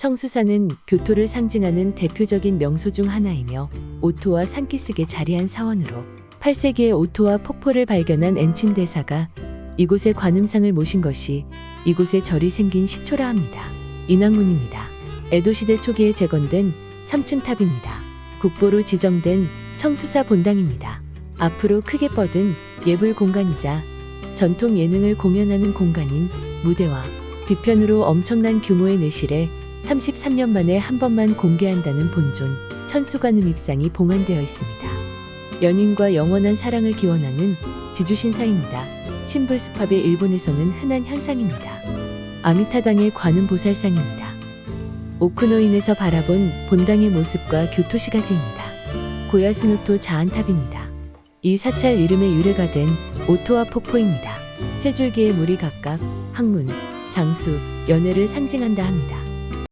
청수산은 교토를 상징하는 대표적인 명소 중 하나이며 오토와 산기슭에 자리한 사원으로 8세기에 오토와 폭포를 발견한 엔친 대사가 이곳에 관음상을 모신 것이 이곳에 절이 생긴 시초라 합니다. 인왕문입니다. 에도시대 초기에 재건된 3층 탑입니다. 국보로 지정된 청수사 본당입니다. 앞으로 크게 뻗은 예불 공간이자 전통 예능을 공연하는 공간인 무대와 뒤편으로 엄청난 규모의 내실에 33년 만에 한 번만 공개한다는 본존 천수관음 입상이 봉헌되어 있습니다. 연인과 영원한 사랑을 기원하는 지주신사입니다. 신불스팝의 일본에서는 흔한 현상입니다. 아미타당의 관음 보살상입니다. 오크노인에서 바라본 본당의 모습과 교토시가지입니다. 고야스노토 자한탑입니다. 이 사찰 이름의 유래가 된 오토와 폭포입니다. 세 줄기의 물이 각각 학문, 장수, 연애를 상징한다 합니다.